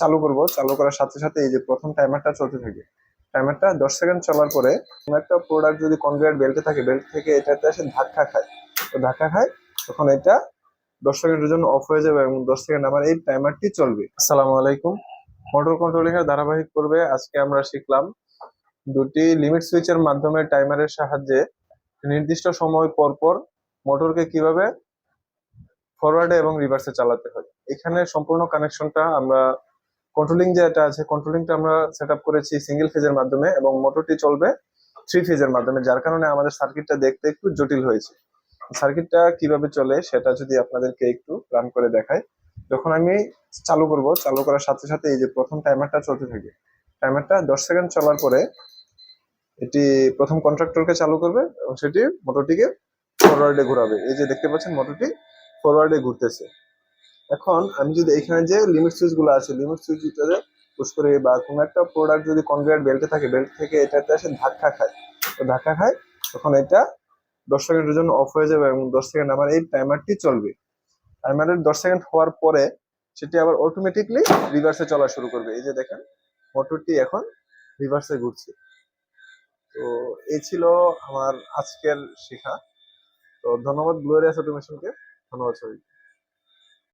চালু করব। চালু করার সাথে সাথে এই যে প্রথম টাইমারটা চলতে থাকে। টাইমারটা দশ সেকেন্ড চলার পরে কোনো একটা প্রোডাক্ট যদি কনভেয়ার বেল্টে থাকে বেল্ট থেকে এটাতে এসে ধাক্কা খায়। তো ধাক্কা খায়, তখন এটা দশ সেকেন্ডের জন্য অফ হয়ে যাবে এবং দশ সেকেন্ড আমার এই টাইমারটি চলবে। আসসালামু আলাইকুম। মোটর কন্ট্রোলিং এর ধারাবাহিক পর্বে আজকে আমরা শিখলাম দুটি লিমিট সুইচের মাধ্যমে টাইমারের সাহায্যে নির্দিষ্ট সময় পর পর মোটরকে কীভাবে ফরওয়ার্ডে এবং রিভার্সে চালাতে হয়। এখানে সম্পূর্ণ কানেকশনটা আমরা কন্ট্রোলিং যেটা আছে কন্ট্রোলিংটা আমরা সেট করেছি সিঙ্গেল ফেজের মাধ্যমে এবং মোটরটি চলবে থ্রি ফেজের মাধ্যমে, যার কারণে আমাদের সার্কিটটা দেখতে একটু জটিল হয়েছে। সার্কিটটা কীভাবে চলে সেটা যদি আপনাদেরকে একটু রান করে দেখাই। যখন আমি চালু করব, চালু করার সাথে সাথে এই যে প্রথম টাইমারটা চলতে থাকে টাইমারটা দশ সেকেন্ড চলার পরে এটি প্রথম কন্ট্রাক্টরকে চালু করবে এবং সেটি মোটরটিকে ফরওয়ার্ডে ঘোরাবে। এই যে দেখতে পাচ্ছেন মোটরটি ফরওয়ার্ডে ঘুরতেছে। এখন আমি যদি এখানে যে লিমিট সুইচগুলো আছে লিমিট সুইচ ভিতরে পুশ করে বা কোনো একটা প্রোডাক্ট যদি কনভেয়ার বেল্টে থাকে বেল্ট থেকে এটাতে এসে ধাক্কা খায়। তো ধাক্কা খায়, তখন এটা দশ সেকেন্ডের জন্য অফ হয়ে যাবে এবং দশ সেকেন্ড আমার এই টাইমারটি চলবে। টাইমারের দশ সেকেন্ড হওয়ার পরে সেটি আবার অটোমেটিকলি রিভার্সে চলা শুরু করবে। এই যে দেখেন মোটরটি এখন রিভার্সে ঘুরছে। তো এই ছিল আমার আজকের শেখা। তো ধন্যবাদ গ্লোরিয়াস অটোমেশনকে ধন্যবাদ, সবাইকে।